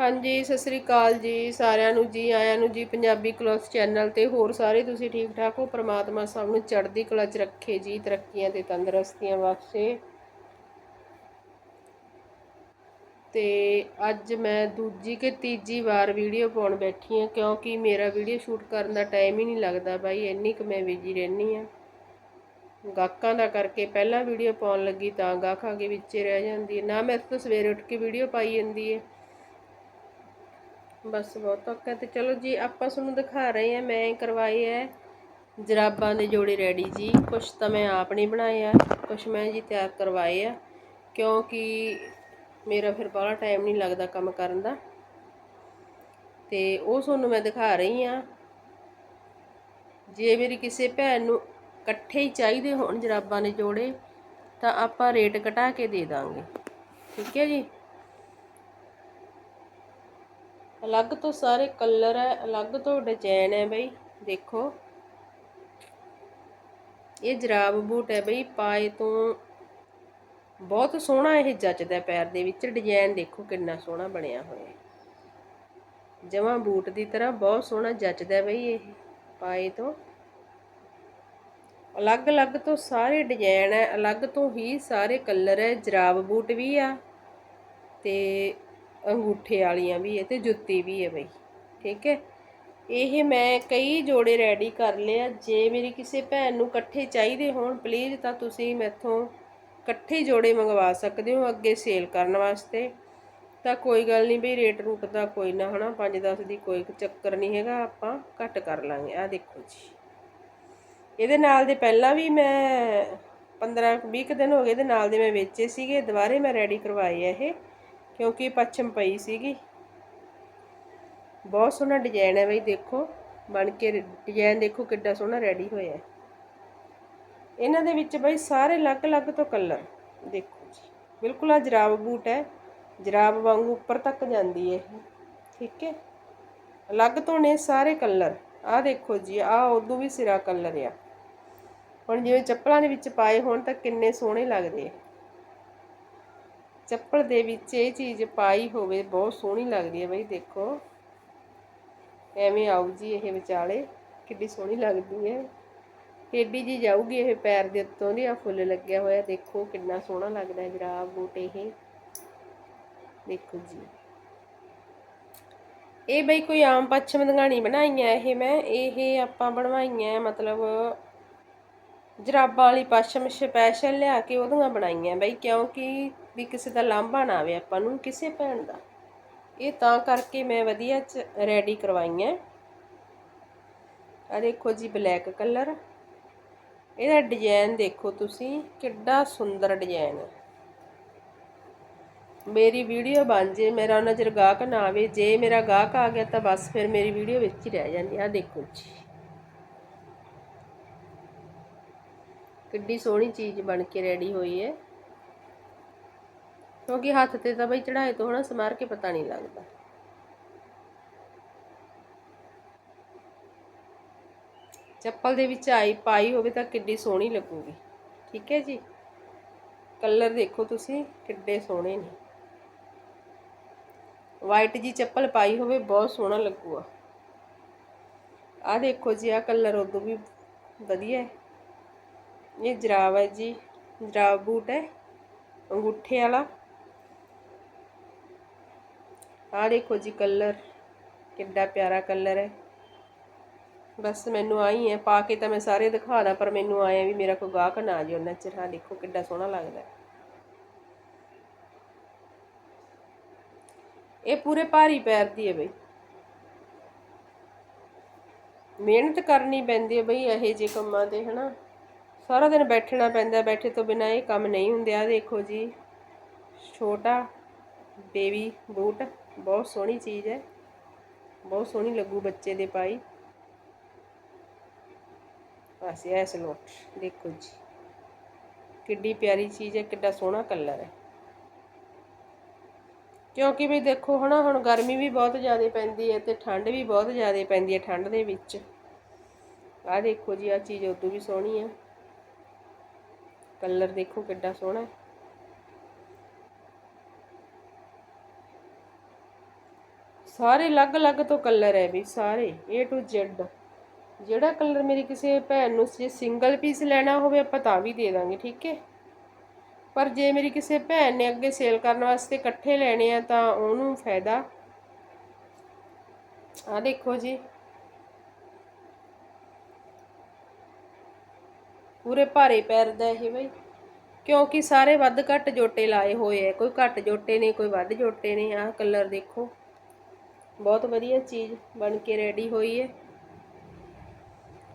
ਹਾਂਜੀ, ਸਤਿ ਸ੍ਰੀ ਅਕਾਲ ਜੀ ਸਾਰਿਆਂ ਨੂੰ, ਜੀ ਆਇਆਂ ਨੂੰ, ਜੀ ਪੰਜਾਬੀ ਕਲੋਥ ਚੈਨਲ ਤੇ ਹੋਰ ਸਾਰੇ ਤੁਸੀਂ ਠੀਕ ਠਾਕ ਹੋ? ਪ੍ਰਮਾਤਮਾ ਸਭ ਨੂੰ ਚੜ੍ਹਦੀ ਕਲਾ 'ਚ ਰੱਖੇ ਜੀ, ਤਰੱਕੀਆਂ ਤੇ ਤੰਦਰੁਸਤੀਆਂ ਬਖਸ਼ੇ। ਤੇ ਅੱਜ ਮੈਂ ਦੂਜੀ ਕਿ ਤੀਜੀ ਵਾਰ ਵੀਡੀਓ ਪਾਉਣ ਬੈਠੀ ਹਾਂ, ਕਿਉਂਕਿ ਮੇਰਾ ਵੀਡੀਓ ਸ਼ੂਟ ਕਰਨ ਦਾ ਟਾਈਮ ਹੀ ਨਹੀਂ ਲੱਗਦਾ ਬਾਈ, ਇੰਨੀ ਕੁ ਮੈਂ ਬਿਜ਼ੀ ਰਹਿੰਦੀ ਆ ਗਾਹਕਾਂ ਦਾ ਕਰਕੇ ਪਹਿਲਾਂ ਵੀਡੀਓ ਪਾਉਣ ਲੱਗੀ ਤਾਂ ਗਾਹਕ ਆ ਕੇ ਵਿੱਚੇ ਰਹਿ ਜਾਂਦੀ ਹੈ। ਨਾ ਮੈਂ ਇਸ ਤੋਂ ਸਵੇਰੇ ਉੱਠ ਕੇ ਵੀਡੀਓ ਪਾਈ ਜਾਂਦੀ ਹੈ ਬਸ ਬਹੁਤ ਔਖਾ ਤੇ ਚਲੋ ਜੀ, ਆਪਾਂ ਤੁਹਾਨੂੰ ਦਿਖਾ ਰਹੇ ਆ ਮੈਂ ਕਰਵਾਏ ਹੈ। ਜਰਾਬਾਂ ਦੇ ਜੋੜੇ ਰੈਡੀ ਜੀ। ਕੁਝ ਤਾਂ ਮੈਂ ਆਪ ਨਹੀਂ ਬਣਾਏ ਆ ਕੁਝ ਮੈਂ ਜੀ ਤਿਆਰ ਕਰਵਾਏ ਆ। ਕਿਉਂਕਿ ਮੇਰਾ ਫਿਰ ਬਾਹਲਾ ਟਾਈਮ ਨਹੀਂ ਲੱਗਦਾ ਕੰਮ ਕਰਨ ਦਾ। ਤੇ ਉਹ ਤੁਹਾਨੂੰ ਮੈਂ ਦਿਖਾ ਰਹੀ ਆ ਜੇ ਮੇਰੀ ਕਿਸੇ ਭੈਣ ਨੂੰ ਇਕੱਠੇ ਹੀ ਚਾਹੀਦੇ ਹੋਣ ਜਰਾਬਾਂ ਦੇ ਜੋੜੇ, ਤਾਂ ਆਪਾਂ ਰੇਟ ਘਟਾ ਕੇ ਦੇ ਦਾਂਗੇ। ਠੀਕ ਹੈ ਜੀ? ਅਲੱਗ ਤੋਂ ਸਾਰੇ ਕਲਰ ਹੈ, ਅਲੱਗ ਤੋਂ ਡਿਜ਼ਾਈਨ ਹੈ ਬਈ, ਦੇਖੋ। ਇਹ ਜਰਾਬ ਬੂਟ ਹੈ ਬਈ, ਪਾਏ ਤੋਂ ਬਹੁਤ ਸੋਹਣਾ ਇਹ ਜੱਚਦਾ ਪੈਰ ਦੇ ਵਿੱਚ ਡਿਜ਼ਾਈਨ ਦੇਖੋ ਕਿੰਨਾ ਸੋਹਣਾ ਬਣਿਆ ਹੋਇਆ ਹੈ। ਜਮਾ ਬੂਟ ਦੀ ਤਰ੍ਹਾਂ ਬਹੁਤ ਸੋਹਣਾ ਜੱਚਦਾ ਬਈ ਇਹ, ਪਾਏ ਤੋਂ। ਅਲੱਗ-ਅਲੱਗ ਤੋਂ ਸਾਰੇ ਡਿਜ਼ਾਈਨ ਹੈ, ਅਲੱਗ ਤੋਂ ਹੀ ਸਾਰੇ ਕਲਰ ਹੈ, ਜਰਾਬ ਬੂਟ ਵੀ ਆ ਤੇ ਅੰਗੂਠੇ ਵਾਲੀਆਂ ਵੀ ਹੈ ਤੇ ਜੁੱਤੀ ਵੀ ਹੈ ਬਈ, ਠੀਕ ਹੈ? ਇਹ ਮੈਂ ਕਈ ਜੋੜੇ ਰੈਡੀ ਕਰ ਲਿਆ ਜੇ ਮੇਰੀ ਕਿਸੇ ਭੈਣ ਨੂੰ ਇਕੱਠੇ ਚਾਹੀਦੇ ਹੋਣ ਪਲੀਜ਼ ਤਾਂ ਤੁਸੀਂ ਮੈਥੋਂ ਇਕੱਠੇ ਜੋੜੇ ਮੰਗਵਾ ਸਕਦੇ ਹੋ ਅੱਗੇ ਸੇਲ ਕਰਨ ਵਾਸਤੇ। ਤਾਂ ਕੋਈ ਗੱਲ ਨਹੀਂ ਬਈ ਰੇਟ ਰੂਟ ਦਾ ਕੋਈ ਨਾ, ਹਨਾ? 5-10 ਦੀ ਕੋਈ ਚੱਕਰ ਨਹੀਂ ਹੈਗਾ, ਆਪਾਂ ਘੱਟ ਕਰ ਲਾਂਗੇ। ਆ ਦੇਖੋ ਜੀ। ਇਹਦੇ ਨਾਲ ਦੇ ਪਹਿਲਾਂ ਵੀ ਮੈਂ 15-20 ਦਿਨ ਹੋ ਗਏ, ਇਹਦੇ ਨਾਲ ਦੇ ਮੈਂ ਵੇਚੇ ਸੀਗੇ, ਦੁਬਾਰੇ ਮੈਂ ਰੈਡੀ ਕਰਵਾਏ ਆ ਇਹ। ਕਿਉਂਕਿ ਪੱਛਮ ਪਈ ਸੀਗੀ। ਬਹੁਤ ਸੋਹਣਾ ਡਿਜ਼ਾਈਨ ਹੈ ਬਈ, ਦੇਖੋ। ਬਣ ਕੇ ਡਿਜ਼ਾਈਨ ਦੇਖੋ, ਕਿੱਡਾ ਸੋਹਣਾ ਰੈਡੀ ਹੋਇਆ ਇਹਨਾਂ ਦੇ ਵਿੱਚ ਬਈ ਸਾਰੇ ਅਲੱਗ-ਅਲੱਗ ਤੋਂ ਕਲਰ ਦੇਖੋ ਜੀ, ਬਿਲਕੁਲ ਆ ਜਰਾਬ ਬੂਟ ਹੈ। ਜਰਾਬ ਵਾਂਗੂ ਉੱਪਰ ਤੱਕ ਜਾਂਦੀ ਹੈ ਠੀਕ ਹੈ? ਅਲੱਗ ਤੋਂ ਨੇ ਸਾਰੇ ਕਲਰ ਆਹ ਦੇਖੋ ਜੀ, ਆਹ ਉਦੋਂ ਵੀ ਸਿਰਾ ਕਲਰ ਆ। ਹੁਣ ਜਿਵੇਂ ਚੱਪਲਾਂ ਦੇ ਵਿੱਚ ਪਾਏ ਹੋਣ ਤਾਂ ਕਿੰਨੇ ਸੋਹਣੇ ਲੱਗਦੇ ਆ। ਚੱਪਲ ਦੇ ਵਿੱਚ ਇਹ ਚੀਜ਼ ਪਾਈ ਹੋਵੇ, ਬਹੁਤ ਸੋਹਣੀ ਲੱਗਦੀ ਹੈ ਬਈ, ਦੇਖੋ। ਐਵੇਂ ਆਊ ਜੀ ਇਹ ਵਿਚਾਲੇ, ਕਿੱਡੀ ਸੋਹਣੀ ਲੱਗਦੀ ਹੈ। ਏਡੀ ਜੀ ਜਾਊਗੀ ਇਹ ਪੈਰ ਦੇ ਉੱਤੋਂ ਦੀ ਆ ਫੁੱਲ ਲੱਗਿਆ ਹੋਇਆ, ਦੇਖੋ ਕਿੰਨਾ ਸੋਹਣਾ ਲੱਗਦਾ ਹੈ ਜਰਾਬ ਬੂਟ ਇਹ। ਦੇਖੋ ਜੀ। ਇਹ ਬਈ ਕੋਈ ਆਮ ਪੱਛਮ ਦੰਗਾਣੀ ਬਣਾਈਆਂ ਇਹ ਮੈਂ, ਇਹ ਆਪਾਂ ਬਣਵਾਈਆਂ, ਮਤਲਬ ਜਰਾਬਾਂ ਵਾਲੀ ਪੱਛਮ ਸਪੈਸ਼ਲ ਲਿਆ ਕੇ ਉਹਦੀਆਂ ਬਣਾਈਆਂ ਬਈ, ਕਿਉਂਕਿ ਵੀ ਕਿਸੇ ਦਾ ਲਾਂਭਾ ਨਾ ਆਵੇ ਆਪਾਂ ਨੂੰ, ਕਿਸੇ ਭੈਣ ਦਾ। ਇਹ ਤਾਂ ਕਰਕੇ ਮੈਂ ਵਧੀਆ ਚ ਰੈਡੀ ਕਰਵਾਈਆਂ। ਆ ਦੇਖੋ ਜੀ ਬਲੈਕ ਕਲਰ ਇਹਦਾ ਡਿਜ਼ਾਈਨ ਦੇਖੋ ਤੁਸੀਂ, ਕਿੱਡਾ ਸੁੰਦਰ ਡਿਜ਼ਾਈਨ ਹੈ ਮੇਰੀ ਵੀਡੀਓ ਬਣ ਜੇ, ਮੇਰਾ ਉਹਨਾਂ ਚਿਰ ਗਾਹਕ ਨਾ ਆਵੇ, ਜੇ ਮੇਰਾ ਗਾਹਕ ਆ ਗਿਆ ਤਾਂ ਬਸ ਫਿਰ ਮੇਰੀ ਵੀਡੀਓ ਵਿੱਚ ਹੀ ਰਹਿ ਜਾਂਦੀ ਆ। ਦੇਖੋ ਜੀ। ਕਿੱਡੀ ਸੋਹਣੀ ਚੀਜ਼ ਬਣ ਕੇ ਰੈਡੀ ਹੋਈ ਹੈ। ਕਿਉਂਕਿ ਹੱਥ ਤੇ ਤਾਂ ਬਈ ਚੜਾਏ ਤੋਂ ਹਨਾ ਸਮਾਰ ਕੇ ਪਤਾ ਨਹੀਂ ਲੱਗਦਾ। ਚੱਪਲ ਦੇ ਵਿੱਚ ਆਈ ਪਾਈ ਹੋਵੇ ਤਾਂ ਕਿੱਡੀ ਸੋਹਣੀ ਲੱਗੂਗੀ। ਠੀਕ ਹੈ ਜੀ? ਕਲਰ ਦੇਖੋ ਤੁਸੀਂ, ਕਿੱਡੇ ਸੋਹਣੇ ਨੇ। ਵਾਈਟ ਜੀ ਚੱਪਲ ਪਾਈ ਹੋਵੇ, ਬਹੁਤ ਸੋਹਣਾ ਲੱਗੂਗਾ। ਆ ਦੇਖੋ ਜੀ ਆ ਕਲਰ ਉਦੋਂ ਵੀ ਵਧੀਆ ਹੈ। ਇਹ ਜਰਾਬ ਹੈ ਜੀ ਜਰਾਬ ਬੂਟ ਹੈ, ਅੰਗੂਠੇ ਵਾਲਾ। ਆਹ ਦੇਖੋ ਜੀ ਕਲਰ, ਕਿੱਡਾ ਪਿਆਰਾ ਕਲਰ ਹੈ। ਬਸ ਮੈਨੂੰ ਆਈ ਹੈ, ਪਾ ਕੇ ਤਾਂ ਮੈਂ ਸਾਰੇ ਦਿਖਾ ਦਾਂ, ਪਰ ਮੈਨੂੰ ਆਇਆ ਵੀ ਮੇਰਾ ਕੋਈ ਗਾਹਕ ਨਾ ਆ ਜੇ ਉਹਨਾਂ ਚਿਰ। ਹਾਂ ਦੇਖੋ ਕਿੱਡਾ ਸੋਹਣਾ ਲੱਗਦਾ ਇਹ ਪੂਰੇ ਭਾਰੀ ਪੈਰ ਦੀ ਹੈ ਬਈ। ਮਿਹਨਤ ਕਰਨੀ ਪੈਂਦੀ ਹੈ ਬਈ ਇਹੋ ਜਿਹੇ ਕੰਮਾਂ ਤੇ, ਹਨਾ। ਸਾਰਾ ਦਿਨ ਬੈਠਣਾ ਪੈਂਦਾ ਬੈਠੇ ਤੋਂ ਬਿਨਾ ਇਹ ਕੰਮ ਨਹੀਂ ਹੁੰਦੇ। ਆ ਦੇਖੋ ਜੀ, ਛੋਟਾ ਬੇਬੀ ਬੂਟ। ਬਹੁਤ ਸੋਹਣੀ ਚੀਜ਼ ਹੈ। ਬਹੁਤ ਸੋਹਣੀ ਲੱਗੂ ਬੱਚੇ ਦੇ ਪਾਈ। ਬਸ ਇਹ ਸਲੋਟ ਦੇਖੋ ਜੀ। ਕਿੱਡੀ ਪਿਆਰੀ ਚੀਜ਼ ਹੈ, ਕਿੱਡਾ ਸੋਹਣਾ ਕਲਰ ਹੈ। ਕਿਉਂਕਿ ਵੀ ਦੇਖੋ ਹਨਾ, ਹੁਣ ਗਰਮੀ ਵੀ ਬਹੁਤ ਜ਼ਿਆਦਾ ਪੈਂਦੀ ਹੈ ਤੇ ਠੰਡ ਵੀ ਬਹੁਤ ਜ਼ਿਆਦਾ ਪੈਂਦੀ ਹੈ ਠੰਡ ਦੇ ਵਿੱਚ। ਆਹ ਦੇਖੋ ਜੀ ਆ ਚੀਜ਼ ਉਦੋਂ ਵੀ ਸੋਹਣੀ ਹੈ। ਕਲਰ ਦੇਖੋ ਕਿੱਡਾ ਸੋਹਣਾ ਹੈ। ਸਾਰੇ ਅਲੱਗ-ਅਲੱਗ ਤੋਂ ਕਲਰ ਹੈ ਵੀ ਸਾਰੇ, A to Z ਜਿਹੜਾ ਕਲਰ ਮੇਰੀ ਕਿਸੇ ਭੈਣ ਨੂੰ ਜੇ ਸਿੰਗਲ ਪੀਸ ਲੈਣਾ ਹੋਵੇ, ਆਪਾਂ ਤਾਂ ਵੀ ਦੇ ਦਾਂਗੇ, ਠੀਕ ਹੈ? ਪਰ ਜੇ ਮੇਰੀ ਕਿਸੇ ਭੈਣ ਨੇ ਅੱਗੇ ਸੇਲ ਕਰਨ ਵਾਸਤੇ ਇਕੱਠੇ ਲੈਣੇ ਆ, ਤਾਂ ਉਹਨੂੰ ਫਾਇਦਾ। ਆ ਦੇਖੋ ਜੀ। ਪੂਰੇ ਭਾਰੇ ਪੈਰ ਦਾ ਇਹ ਬਈ। ਕਿਉਂਕਿ ਸਾਰੇ ਵੱਧ ਘੱਟ ਜੋਟੇ ਲਾਏ ਹੋਏ ਆ, ਕੋਈ ਘੱਟ ਜੋਟੇ ਨੇ, ਕੋਈ ਵੱਧ ਜੋਟੇ ਨੇ, ਆਹ ਕਲਰ ਦੇਖੋ। ਬਹੁਤ ਵਧੀਆ ਚੀਜ਼ ਬਣ ਕੇ ਰੈਡੀ ਹੋਈ ਹੈ।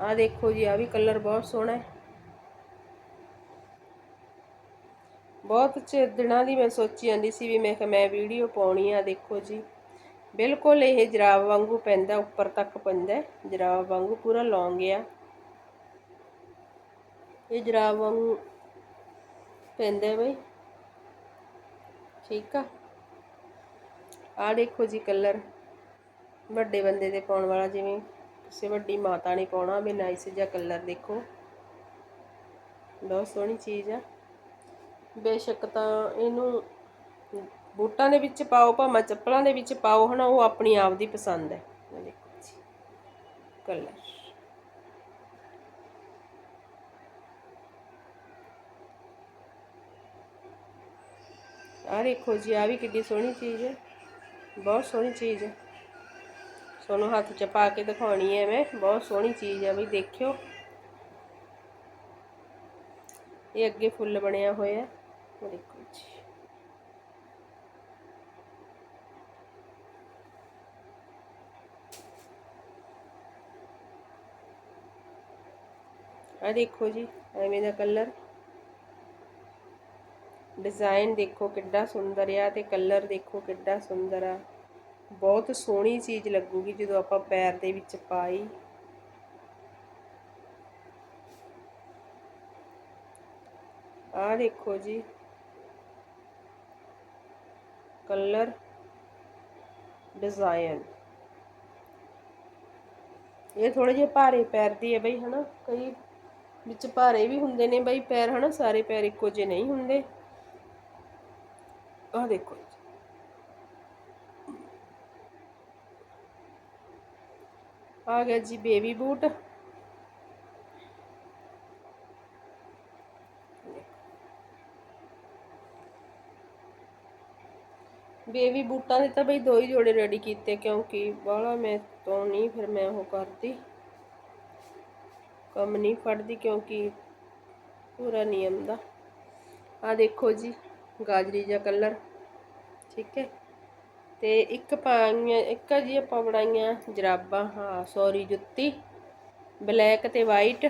ਆਹ ਦੇਖੋ ਜੀ ਆ ਵੀ ਕਲਰ ਬਹੁਤ ਸੋਹਣਾ ਹੈ। ਬਹੁਤ ਚਿਰ ਦਿਨਾਂ ਦੀ ਮੈਂ ਸੋਚੀ ਜਾਂਦੀ ਸੀ ਵੀ ਮੈਂ ਕਿ ਮੈਂ ਵੀਡੀਓ ਪਾਉਣੀ ਆ, ਦੇਖੋ ਜੀ। ਬਿਲਕੁਲ ਇਹ ਜਰਾਬ ਵਾਂਗੂ ਪੈਂਦਾ, ਉੱਪਰ ਤੱਕ ਪੈਂਦਾ ਜਰਾਬ ਵਾਂਗੂ ਪੂਰਾ ਲੌਂਗ ਆ। ਇਹ ਜਰਾਬ ਵਾਂਗੂ ਪੈਂਦਾ ਬਈ। ਠੀਕ ਆ। ਆ ਦੇਖੋ ਜੀ ਕਲਰ ਵੱਡੇ ਬੰਦੇ ਦੇ ਪਾਉਣ ਵਾਲਾ ਜਿਵੇਂ ਕਿਸੇ ਵੱਡੀ ਮਾਤਾ ਨੇ ਪਾਉਣਾ, ਵੀ ਨਾਈਸ ਜਿਹਾ ਕਲਰ ਦੇਖੋ। ਬਹੁਤ ਸੋਹਣੀ ਚੀਜ਼ ਆ। ਬੇਸ਼ੱਕ ਤਾਂ ਇਹਨੂੰ ਬੂਟਾਂ ਦੇ ਵਿੱਚ ਪਾਓ, ਭਾਵੇਂ ਚੱਪਲਾਂ ਦੇ ਵਿੱਚ ਪਾਓ, ਹਨਾ, ਉਹ ਆਪਣੀ ਆਪ ਦੀ ਪਸੰਦ ਹੈ। ਦੇਖੋ ਜੀ ਕਲਰ ਆ ਦੇਖੋ ਜੀ ਆ ਵੀ ਕਿੰਨੀ ਸੋਹਣੀ ਚੀਜ਼ ਹੈ। ਬਹੁਤ ਸੋਹਣੀ ਚੀਜ਼ ਹੈ। ਤੁਹਾਨੂੰ ਹੱਥ 'ਚ ਪਾ ਕੇ ਦਿਖਾਉਣੀ ਹੈ ਮੈਂ ਬਹੁਤ ਸੋਹਣੀ ਚੀਜ਼ ਹੈ ਬਈ ਦੇਖਿਓ ਇਹ ਅੱਗੇ ਫੁੱਲ ਬਣਿਆ ਹੋਇਆ ਉਹ ਦੇਖੋ ਜੀ ਆ ਦੇਖੋ ਜੀ ਐਵੇਂ ਦਾ ਕਲਰ ਡਿਜ਼ਾਈਨ ਦੇਖੋ ਕਿੱਡਾ ਸੁੰਦਰ ਆ ਤੇ ਕਲਰ ਦੇਖੋ ਕਿੱਡਾ ਸੁੰਦਰ ਆ ਬਹੁਤ ਸੋਹਣੀ ਚੀਜ਼ ਲੱਗੂਗੀ ਜਦੋਂ ਆਪਾਂ ਪੈਰ ਦੇ ਵਿੱਚ ਪਾਈ। ਆ ਦੇਖੋ ਜੀ। ਕਲਰ ਡਿਜ਼ਾਈਨ ਇਹ ਥੋੜੇ ਜਿਹੇ ਭਾਰੇ ਪੈਰ ਦੀ ਹੈ ਬਈ, ਹਨਾ? ਕਈ ਵਿੱਚ ਭਾਰੇ ਵੀ ਹੁੰਦੇ ਨੇ ਬਈ ਪੈਰ, ਹਨਾ? ਸਾਰੇ ਪੈਰ ਇੱਕੋ ਜਿਹੇ ਨਹੀਂ ਹੁੰਦੇ। ਆਹ ਦੇਖੋ ਆ ਗਿਆ ਜੀ ਬੇਬੀ ਬੂਟ। ਬੇਬੀ ਬੂਟਾਂ ਦੇ ਤਾਂ ਬਈ ਦੋ ਹੀ ਜੋੜੇ ਰੈਡੀ ਕੀਤੇ ਕਿਉਂਕਿ ਬਾਹਲਾ ਮੈਂ ਤੋਂ ਨਹੀਂ, ਫਿਰ ਮੈਂ ਉਹ ਕਰਦੀ ਕੰਮ ਨਹੀਂ ਫੜਦੀ ਕਿਉਂਕਿ ਪੂਰਾ ਨਿਯਮ ਦਾ। ਆ ਦੇਖੋ ਜੀ, ਗਾਜਰੀ ਜਿਹਾ ਕਲਰ ਠੀਕ ਹੈ। ਤੇ ਇੱਕ ਪਾਈਆਂ ਇੱਕ ਜੀ ਆਪਾਂ ਬਣਾਈਆਂ ਜਰਾਬਾਂ, ਹਾਂ ਸੌਰੀ ਜੁੱਤੀ ਬਲੈਕ ਤੇ ਵਾਈਟ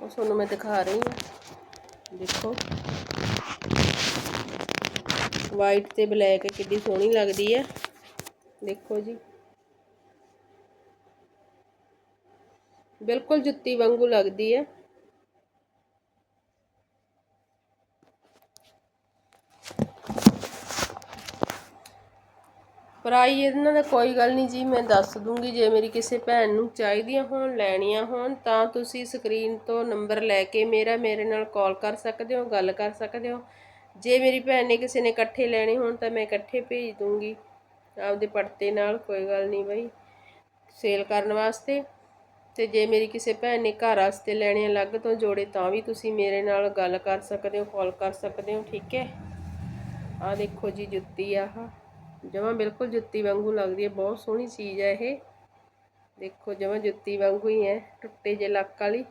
ਉਹ ਤੁਹਾਨੂੰ ਮੈਂ ਦਿਖਾ ਰਹੀ ਹਾਂ। ਦੇਖੋ। ਵਾਈਟ ਤੇ ਬਲੈਕ ਕਿੰਨੀ ਸੋਹਣੀ ਲੱਗਦੀ ਹੈ। ਦੇਖੋ ਜੀ। ਬਿਲਕੁਲ ਜੁੱਤੀ ਵਾਂਗੂ ਲੱਗਦੀ ਹੈ। ਭਾਈ ਇਹਨਾਂ ਦਾ ਕੋਈ ਗੱਲ ਨਹੀਂ ਜੀ, ਮੈਂ ਦੱਸ ਦੂੰਗੀ, ਜੇ ਮੇਰੀ ਕਿਸੇ ਭੈਣ ਨੂੰ ਚਾਹੀਦੀਆਂ ਹੋਣ, ਲੈਣੀਆਂ ਹੋਣ, ਤਾਂ ਤੁਸੀਂ ਸਕਰੀਨ ਤੋਂ ਨੰਬਰ ਲੈ ਕੇ ਮੇਰਾ, ਮੇਰੇ ਨਾਲ ਕਾਲ ਕਰ ਸਕਦੇ ਹੋ, ਗੱਲ ਕਰ ਸਕਦੇ ਹੋ। ਜੇ ਮੇਰੀ ਭੈਣ ਨੇ ਕਿਸੇ ਨੇ ਇਕੱਠੇ ਲੈਣੇ ਹੋਣ, ਤਾਂ ਮੈਂ ਇਕੱਠੇ ਭੇਜ ਦੂੰਗੀ। ਆਪਦੇ ਪੜਤੇ ਨਾਲ, ਕੋਈ ਗੱਲ ਨਹੀਂ ਬਈ। ਸੇਲ ਕਰਨ ਵਾਸਤੇ। ਤੇ ਜੇ ਮੇਰੀ ਕਿਸੇ ਭੈਣ ਨੇ ਘਰ ਵਾਸਤੇ ਲੈਣੇ ਅਲੱਗ ਤੋਂ ਜੋੜੇ, ਤਾਂ ਵੀ ਤੁਸੀਂ ਮੇਰੇ ਨਾਲ ਗੱਲ ਕਰ ਸਕਦੇ ਹੋ ਕਾਲ ਕਰ ਸਕਦੇ ਹੋ, ਠੀਕ ਹੈ? ਆ ਦੇਖੋ ਜੀ ਜੁੱਤੀ ਆਹ। ਜਮਾਂ ਬਿਲਕੁਲ ਜੁੱਤੀ ਵਾਂਗੂ ਲੱਗਦੀ ਹੈ, ਬਹੁਤ ਸੋਹਣੀ ਚੀਜ਼ ਹੈ ਇਹ। ਦੇਖੋ, ਜਮਾਂ ਜੁੱਤੀ ਵਾਂਗੂ ਹੀ ਹੈ, ਟੁੱਟੇ ਜੇ ਲੱਕ ਵਾਲੀ।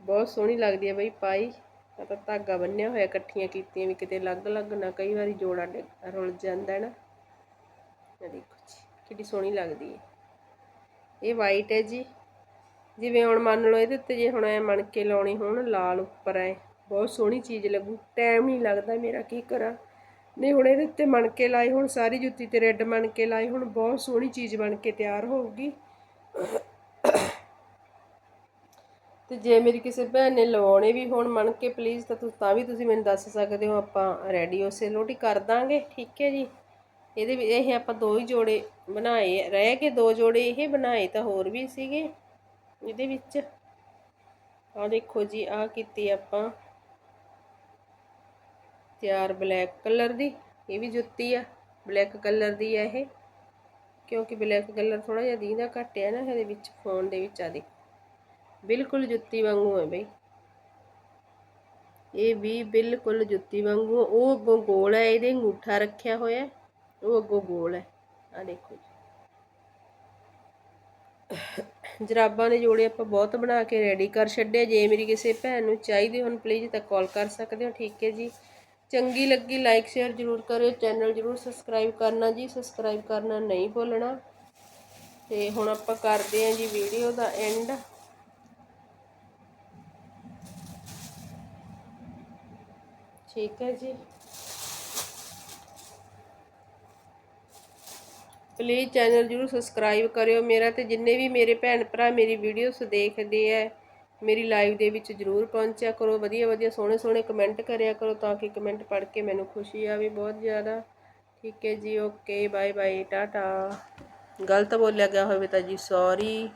ਬਹੁਤ ਸੋਹਣੀ ਲੱਗਦੀ ਹੈ ਬਈ ਪਾਈ। ਆ ਤਾਂ ਧਾਗਾ ਬੰਨਿਆ ਹੋਇਆ, ਇਕੱਠੀਆਂ ਕੀਤੀਆਂ ਵੀ ਕਿਤੇ ਅਲੱਗ-ਅਲੱਗ ਨਾ, ਕਈ ਵਾਰੀ ਜੋੜਾ ਡਿੱਗ- ਰੁਲ ਜਾਂਦਾ ਹੈ ਨਾ। ਇਹ ਦੇਖੋ ਜੀ ਕਿੰਨੀ ਸੋਹਣੀ ਲੱਗਦੀ ਹੈ। ਇਹ ਵਾਈਟ ਹੈ ਜੀ। ਜਿਵੇਂ ਹੁਣ ਮੰਨ ਲਓ ਇਹਦੇ ਉੱਤੇ ਜੇ ਹੁਣ ਐ ਮਣਕੇ ਲਾਉਣੇ ਹੋਣ, ਲਾਲ ਉੱਪਰ ਐ, ਬਹੁਤ ਸੋਹਣੀ ਚੀਜ਼ ਲੱਗੂ। ਟਾਈਮ ਨਹੀਂ ਲੱਗਦਾ ਮੇਰਾ ਕੀ ਕਰਾਂ। ਨਹੀਂ, ਹੁਣ ਇਹਦੇ ਉੱਤੇ ਮਣ ਕੇ ਲਾਏ, ਹੁਣ ਸਾਰੀ ਜੁੱਤੀ ਤੇ ਰੈੱਡ ਮਣ ਕੇ ਲਾਏ, ਹੁਣ ਬਹੁਤ ਸੋਹਣੀ ਚੀਜ਼ ਬਣ ਕੇ ਤਿਆਰ ਹੋਊਗੀ। ਤੇ ਜੇ ਮੇਰੀ ਕਿਸੇ ਭੈਣ ਨੇ ਲਵਾਉਣੇ ਵੀ ਹੋਣ ਮਣ ਕੇ ਪਲੀਜ਼ ਤਾਂ ਤੁਸੀਂ ਤਾਂ ਵੀ ਤੁਸੀਂ ਮੈਨੂੰ ਦੱਸ ਸਕਦੇ ਹੋ, ਆਪਾਂ ਰੈਡੀ ਉਸੇ ਲੋਟੀ ਕਰ ਦਾਂਗੇ, ਠੀਕ ਹੈ ਜੀ? ਇਹਦੇ ਵੀ, ਇਹ ਆਪਾਂ ਦੋ ਹੀ ਜੋੜੇ ਬਣਾਏ, ਰਹਿ ਗਏ ਦੋ ਜੋੜੇ, ਇਹ ਬਣਾਏ ਤਾਂ ਹੋਰ ਵੀ ਸੀਗੇ, ਇਹਦੇ ਵਿੱਚ। ਆਹ ਦੇਖੋ ਜੀ, ਆਹ ਕੀਤੀ ਆਪਾਂ ਤਿਆਰ ਬਲੈਕ ਕਲਰ ਦੀ, ਇਹ ਵੀ ਜੁੱਤੀ ਆ, ਬਲੈਕ ਕਲਰ ਦੀ ਆ ਇਹ, ਕਿਉਂਕਿ ਬਲੈਕ ਕਲਰ ਥੋੜਾ ਜਿਹਾ ਦੀਦਾ ਘੱਟ ਆ ਨਾ, ਇਹਦੇ ਵਿੱਚ ਫੋਨ ਦੇ ਵਿੱਚ ਆ ਦੇ ਬਿਲਕੁਲ ਜੁੱਤੀ ਵਾਂਗੂ ਹੈ ਬਈ। ਇਹ ਵੀ ਬਿਲਕੁਲ ਜੁੱਤੀ ਵਾਂਗੂ ਉਹ ਅੱਗੋਂ ਗੋਲ ਹੈ ਇਹਦੇ ਅੰਗੂਠਾ ਰੱਖਿਆ ਹੋਇਆ, ਉਹ ਅੱਗੋਂ ਗੋਲ ਹੈ ਆ ਦੇਖੋ ਜੀ। ਜਰਾਬਾਂ ਦੇ ਜੋੜੇ ਆਪਾਂ ਬਹੁਤ ਬਣਾ ਕੇ ਰੈਡੀ ਕਰ ਛੱਡੇ ਜੇ ਮੇਰੀ ਕਿਸੇ ਭੈਣ ਨੂੰ ਚਾਹੀਦੀ ਹੋਣ ਪਲੀਜ਼ ਤਾਂ ਕਾਲ ਕਰ ਸਕਦੇ ਹੋ, ਠੀਕ ਹੈ ਜੀ। ਚੰਗੀ ਲੱਗੀ ਲਾਈਕ ਸ਼ੇਅਰ ਜ਼ਰੂਰ ਕਰਿਓ ਚੈਨਲ ਜ਼ਰੂਰ ਸਬਸਕ੍ਰਾਈਬ ਕਰਨਾ ਜੀ ਸਬਸਕ੍ਰਾਈਬ ਕਰਨਾ ਨਹੀਂ ਭੁੱਲਣਾ। ਤੇ ਹੁਣ ਆਪਾਂ ਕਰਦੇ ਹਾਂ ਜੀ ਵੀਡੀਓ ਦਾ ਐਂਡ ਠੀਕ ਹੈ ਜੀ। ਪਲੀਜ਼ ਚੈਨਲ ਜਰੂਰ ਸਬਸਕ੍ਰਾਈਬ ਕਰਿਓ। ਮੇਰਾ ਤੇ ਜਿੰਨੇ ਵੀ ਮੇਰੇ ਭੈਣ ਭਰਾ ਮੇਰੀ ਵੀਡੀਓਸ ਦੇਖਦੇ ਆ ਮੇਰੀ ਲਾਈਵ ਦੇ ਵਿੱਚ ਜਰੂਰ ਪਹੁੰਚਿਆ ਕਰੋ, ਵਧੀਆ ਵਧੀਆ, ਸੋਹਣੇ ਸੋਹਣੇ ਕਮੈਂਟ ਕਰਿਆ ਕਰੋ ਤਾਂ ਕਿ ਕਮੈਂਟ ਪੜ੍ਹ ਕੇ ਮੈਨੂੰ ਖੁਸ਼ੀ ਆਵੇ ਬਹੁਤ ਜ਼ਿਆਦਾ। ਠੀਕ ਹੈ ਜੀ ਓਕੇ ਬਾਏ ਬਾਏ ਟਾਟਾ। ਗਲਤ ਬੋਲਿਆ ਗਿਆ ਹੋਵੇ ਤਾਂ ਜੀ ਸੌਰੀ